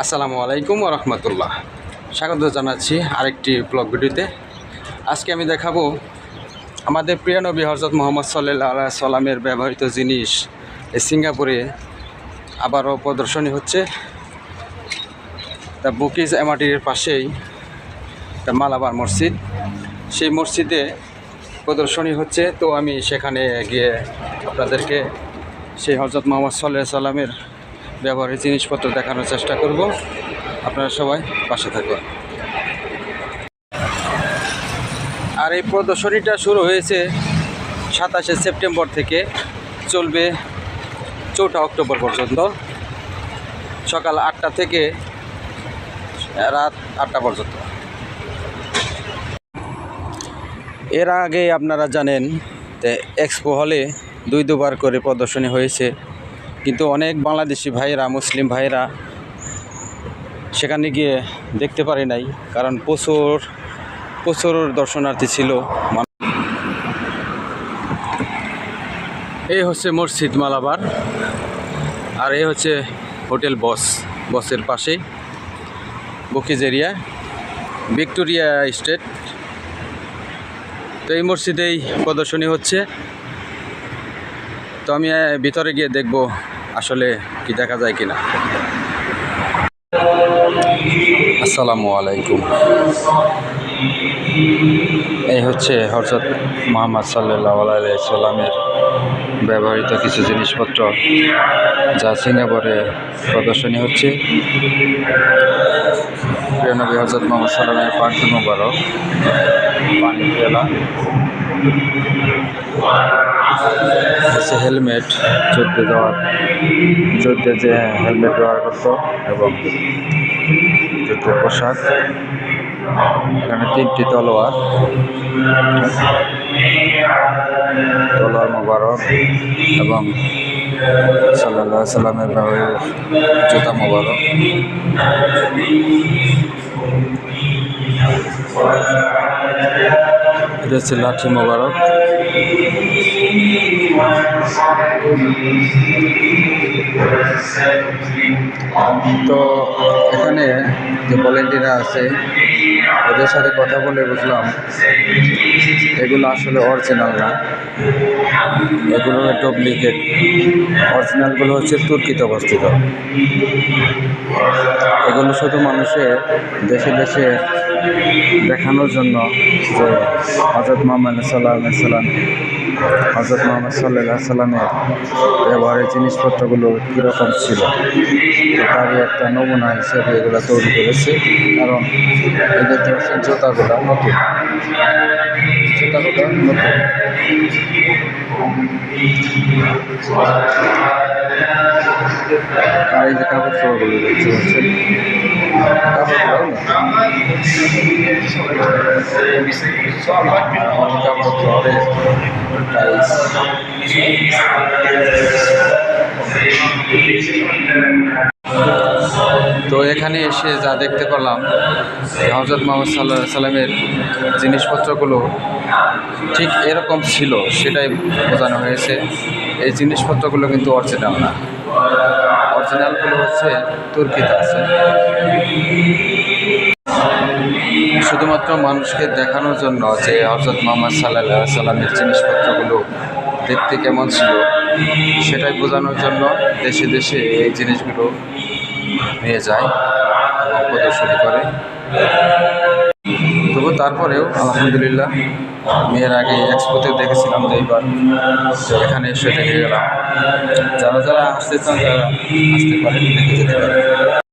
আসসালামু আলাইকুম রহমতুল্লাহ। স্বাগত জানাচ্ছি আরেকটি ব্লগ ভিডিওতে। আজকে আমি দেখাবো আমাদের প্রিয় নবী হজরত মোহাম্মদ সাল্লাহ সাল্লামের ব্যবহৃত জিনিস এই সিঙ্গাপুরে আবারও প্রদর্শনী হচ্ছে। দ্য বুকিজ এমআরটির পাশেই দ্য মালাবার মসজিদ। সেই মসজিদে প্রদর্শনী হচ্ছে। তো আমি সেখানে গিয়ে আপনাদেরকে সেই হজরত মোহাম্মদ সাল্লাহ সাল্লামের ব্যবহারের জিনিসপত্র দেখানোর চেষ্টা করব। আপনারা সবাই পাশে থাকবেন আর এই প্রদর্শনীটা শুরু হয়েছে সাতাশে সেপ্টেম্বর থেকে। চলবে চৌঠা অক্টোবর পর্যন্ত। সকাল আটটা থেকে রাত আটটা পর্যন্ত। এর আগে আপনারা জানেন যে এক্সপো হলে দুই দুবার করে প্রদর্শনী হয়েছে। কিন্তু অনেক বাংলাদেশি ভাইয়েরা, মুসলিম ভাইয়েরা সেখানে গিয়ে দেখতে পারে নাই, কারণ প্রচুর প্রচুর দর্শনার্থী ছিল। এই হচ্ছে মসজিদ মালাবার, আর এই হচ্ছে হোটেল বস, বসের পাশেই, বকিজ এরিয়া, ভিক্টোরিয়া স্টেট। তো এই মসজিদেই প্রদর্শনী হচ্ছে। তো আমি ভিতরে গিয়ে দেখব আসলে কি দেখা যায় কিনা? আসসালামু আলাইকুম। এই হচ্ছে হজরত মোহাম্মদ সাল্লাহ সাল্লামের ব্যবহৃত কিছু জিনিসপত্র, যা সিঙ্গাপুরে প্রদর্শনী হচ্ছে। প্রিয় নবী হজরত মোহাম্মদ সাল্লামের পাখি মুবারক, পানি পেলা। হচ্ছে হেলমেট, যুদ্ধে দেওয়ার, যুদ্ধে যে হেলমেট ব্যবহার করতো এবং যুদ্ধের পোশাক। এখানে তিনটি তলোয়ার। তলোয়ার মোবারক এবং সাল্লাহ সাল্লামের জুতা মোবারক। এটা লাঠি মোবারক। তো এখানে যে ভলেন্টিয়ার আছে, ওদের সাথে কথা বলে বুঝলাম, এগুলো আসলে অরিজিনাল না এগুলো ডুপ্লিকেট অরিজিনালগুলো হচ্ছে তুর্কিতে অবস্থিত। এগুলো শুধু মানুষের দেশে দেশে দেখানোর জন্য যে হজরত মোহাম্মদ সাল্লাহ সাল্লাম হজরত মোহাম্মদ সাল্লাহ সাল্লামের ব্যবহারের জিনিসপত্রগুলো কীরকম ছিল? তারই একটা নমুনা হিসেবে এগুলো তৈরি করেছে, কারণ দেখতে পাচ্ছেন জুতাগুলো নতুন। জুতাগুলো নতুন। আর এই যে কাপড় দেখতে পাচ্ছেন। তো এখানে এসে যা দেখতে পেলাম হজরত মোহাম্মদ সাল্লাহ সাল্লামের জিনিসপত্রগুলো ঠিক এরকম ছিল, সেটাই বোঝানো হয়েছে। এই জিনিসপত্রগুলো কিন্তু অরিজিনাল না। অরিজিনালগুলো হচ্ছে তুর্কিতে আছে। শুধুমাত্র মানুষকে দেখানোর জন্য যে হজরত মোহাম্মদ সাল্লাহ সাল্লামের জিনিসপত্রগুলো দেখতে কেমন ছিল, সেটাই বোঝানোর জন্য দেশে দেশে এই জিনিসগুলো নিয়ে যায় এবং প্রদর্শনী করে। তবু তারপরেও আলহামদুলিল্লাহ মেয়ের আগে এক্সপোতে দেখেছিলাম তো এইবার তো এখানে এসে দেখে গেলাম। যারা যারা আসতে চান তারা আসতে পারেন, দেখে যেতে পারেন।